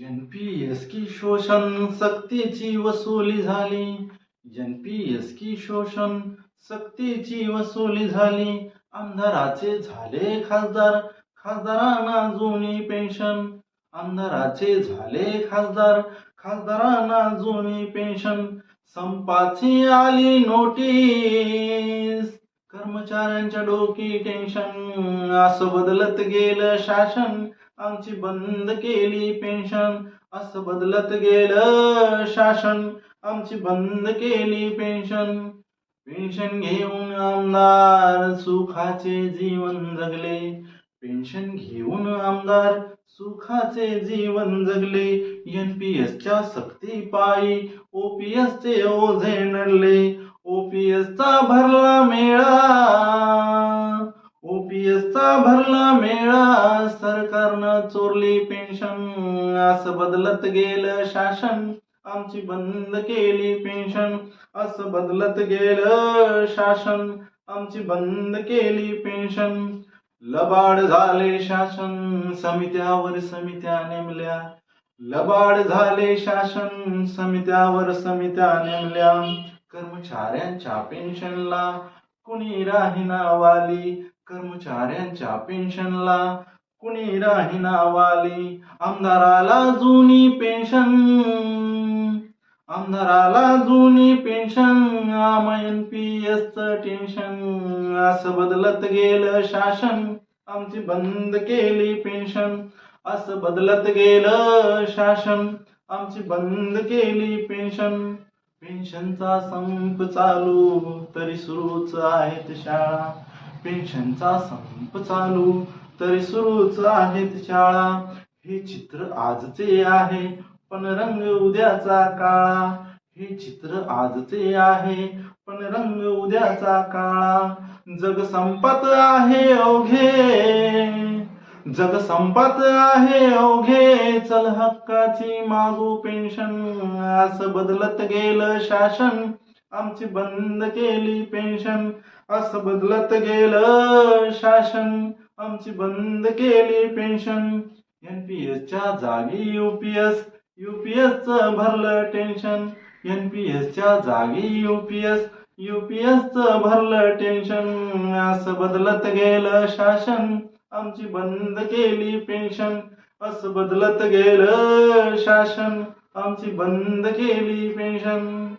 जन P S की शोषण सक्तीची वसुली झाली. जन पी एस की शोषण सक्तीची वसुली झाली. आमदाराचे झाले खासदार खासदारांना जुनी पेन्शन. आमदाराचे झाले खासदार खासदारांना जुनी पेन्शन. संपाची आली नोटीस. कर्मचाऱ्यांच्या डोकी टेन्शन असं बदलत गेलं शासन. आमची बंद केली पेन्शन. असं बदलत गेलं शासन. आमची बंद केली पेन्शन. पेन्शन घेऊन आमदार सुखाचे जीवन जगले. पेन्शन घेऊन आमदार सुखाचे जीवन जगले. एन पी च्या सक्ती पायी ओपीएस चे ओझे नडले. ओपीएस चा भरला मेळा. ओपीएस चा भरला मेळा. चोरली पेन्शन असं बदलत गेलं शासन. आमची बंद केली पेन्शन असं बदलत गेलं शासन. आमची बंद केली पेन्शन लबाड झाले शासन समित्यावर समित्या नेमल्या. लबाड झाले शासन समित्यावर समित्या नेमल्या. कर्मचाऱ्यांच्या पेन्शनला कुणी राहिना वाली कर्मचाऱ्यांच्या पेन्शनला कुणी राहीना वाली आमदाराला जुनी पेन्शन. आमदाराला जुनी पेन्शन आम एन पी टेन्शन. असं बदलत गेलं शासन आमची बंद केली पेन्शन. असं बदलत गेलं शासन आमची बंद केली पेन्शन. पेन्शनचा संप चालू तरी सुरूच आहेत शाळा. पेन्शनचा संप चालू तरी सुरूच आहेत शाळा. हे चित्र आजचे आहे पण रंग उद्याचा काळा. हे चित्र आजचे आहे पण रंग उद्याचा काळा. जग संपत आहे अवघे. जग संपत आहे अवघे. चल हक्काची मागू पेन्शन. असं बदलत गेलं शासन. आमची बंद केली पेन्शन. असं बदलत गेलं शासन. आमची बंद केली पेन्शन एनपीएसच्या जागी युपीएस युपीएस भरलं टेन्शन एनपीएसच्या जागी युपीएस युपीएस भरलं टेन्शन असं बदलत गेलं शासन. आमची बंद केली पेन्शन असं बदलत गेलं शासन. आमची बंद केली पेन्शन